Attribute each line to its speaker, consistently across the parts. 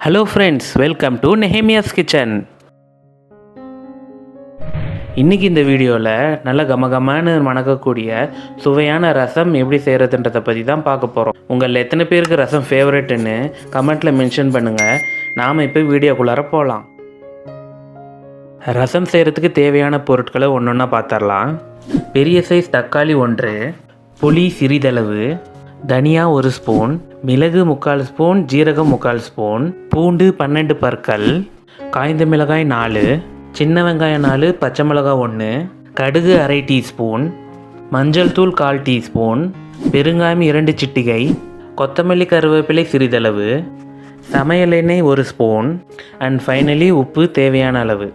Speaker 1: Hello friends welcome to Nehemiah's kitchen இன்றைக்கி இந்த வீடியோவில் நல்ல கமகமான மணக்கக்கூடிய சுவையான ரசம் எப்படி செய்கிறதுன்றதை பற்றி தான் பார்க்க போகிறோம் உங்களில் எத்தனை பேருக்கு ரசம் ஃபேவரெட்டுன்னு கமெண்ட்டில் மென்ஷன் பண்ணுங்கள் நாம் இப்போ வீடியோக்குள்ளார போகலாம் ரசம் செய்கிறதுக்கு தேவையான பொருட்களை ஒன்று ஒன்றா பார்த்துடலாம் பெரிய சைஸ் தக்காளி ஒன்று புளி சிறிதளவு தனியா ஒரு ஸ்பூன் மிளகு முக்கால் ஸ்பூன் ஜீரகம் முக்கால் ஸ்பூன் பூண்டு பன்னெண்டு பற்கள் காய்ந்த மிளகாய் நாலு சின்ன வெங்காயம் நாலு பச்சை மிளகாய் ஒன்று கடுகு அரை டீஸ்பூன் மஞ்சள் தூள் கால் டீஸ்பூன் பெருங்காயம் இரண்டு சிட்டிகை கொத்தமல்லி கருவேப்பிலை சிறிதளவு சமையல் எண்ணெய் ஒரு ஸ்பூன் அண்ட் ஃபைனலி உப்பு தேவையான அளவு.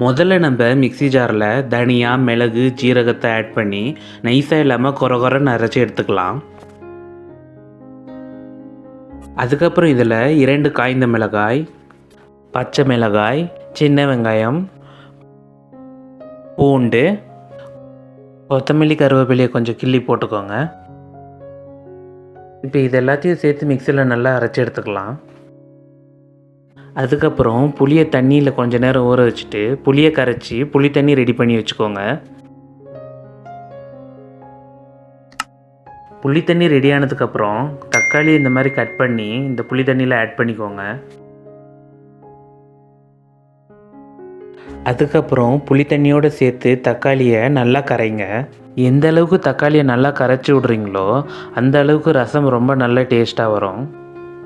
Speaker 1: முதல்ல நம்ம மிக்ஸி ஜாரில் தனியா மிளகு ஜீரகத்தை ஆட் பண்ணி நைஸாக இல்லாமல் கொர கொரன்னு அரைச்சி எடுத்துக்கலாம். அதுக்கப்புறம் இதில் இரண்டு காய்ந்த மிளகாய் பச்சை மிளகாய் சின்ன வெங்காயம் பூண்டு கொத்தமல்லி கருவேப்பிலையை கொஞ்சம் கிள்ளி போட்டுக்கோங்க. இப்போ இது எல்லாத்தையும் சேர்த்து மிக்சியில் நல்லா அரைச்சி எடுத்துக்கலாம். அதுக்கப்புறம் புளியை தண்ணியில் கொஞ்ச நேரம் ஊற வச்சுட்டு புளியை கரைச்சி புளி தண்ணி ரெடி பண்ணி வச்சுக்கோங்க. புளி தண்ணி ரெடி ஆனதுக்கப்புறம் தக்காளி இந்த மாதிரி கட் பண்ணி இந்த புளி தண்ணியில் ஆட் பண்ணிக்கோங்க. அதுக்கப்புறம் புளி தண்ணியோடு சேர்த்து தக்காளியை நல்லா கரைங்க. எந்த அளவுக்கு தக்காளியை நல்லா கரைச்சி விட்றீங்களோ அந்த அளவுக்கு ரசம் ரொம்ப நல்ல டேஸ்ட்டாக வரும்.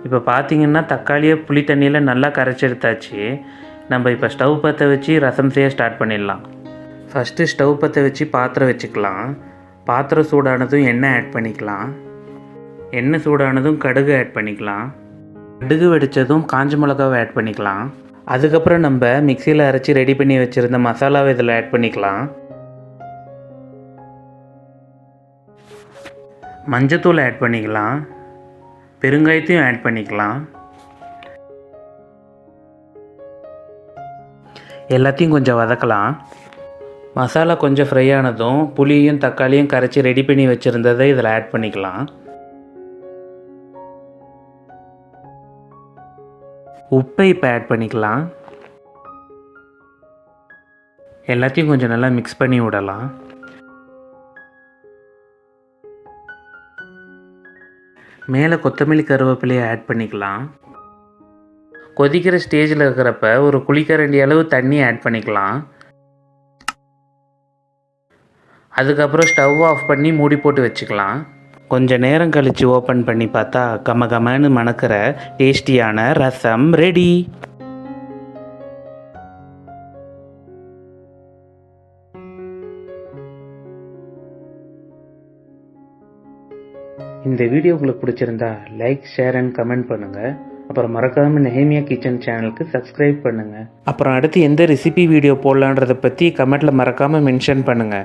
Speaker 1: இப்போ பார்த்தீங்கன்னா தக்காளியை புளி தண்ணியில் நல்லா கரைச்சி எடுத்தாச்சு. நம்ம இப்போ ஸ்டவ் பற்ற வச்சு ரசம் செய்ய ஸ்டார்ட் பண்ணிடலாம். ஃபஸ்ட்டு ஸ்டவ் பற்ற வச்சு பாத்திரம் வச்சுக்கலாம். பாத்திரம் சூடானதும் எண்ணெய் ஆட் பண்ணிக்கலாம். எண்ணெய் சூடானதும் கடுகு ஆட் பண்ணிக்கலாம். கடுகு வெடித்ததும் காஞ்ச மிளகாவை ஆட் பண்ணிக்கலாம். அதுக்கப்புறம் நம்ம மிக்சியில் அரைச்சி ரெடி பண்ணி வச்சுருந்த மசாலாவை இதில் ஆட் பண்ணிக்கலாம். மஞ்சத்தூள் ஆட் பண்ணிக்கலாம். பெருங்காயத்தையும் ஆட் பண்ணிக்கலாம். எல்லாத்தையும் கொஞ்சம் வதக்கலாம். மசாலா கொஞ்சம் ஃப்ரை ஆனதும் புளியும் தக்காளியும் கரைச்சி ரெடி பண்ணி வச்சுருந்ததை இதில் ஆட் பண்ணிக்கலாம். உப்பை இப்போ ஆட் பண்ணிக்கலாம். எல்லாத்தையும் கொஞ்சம் நல்லா மிக்ஸ் பண்ணி விடலாம். மேலே கொத்தமல்லி கருவேப்பிலையை ஆட் பண்ணிக்கலாம். கொதிக்கிற ஸ்டேஜில் இருக்கிறப்ப ஒரு குளிக்கரண்டி அளவு தண்ணி ஆட் பண்ணிக்கலாம். அதுக்கப்புறம் ஸ்டவ் ஆஃப் பண்ணி மூடி போட்டு வச்சுக்கலாம். கொஞ்சம் நேரம் கழித்து ஓப்பன் பண்ணி பார்த்தா கம கமன்னு மணக்கிற டேஸ்டியான ரசம் ரெடி. இந்த வீடியோ உங்களுக்கு பிடிச்சிருந்தா லைக் ஷேர் அண்ட் கமெண்ட் பண்ணுங்கள் அப்புறம் மறக்காம நெஹேமியா கிச்சன் சேனலுக்கு சப்ஸ்கிரைப் பண்ணுங்கள் அப்புறம் அடுத்து எந்த ரெசிபி வீடியோ போடலான்றதை பற்றி கமெண்ட்டில் மறக்காமல் மென்ஷன் பண்ணுங்கள்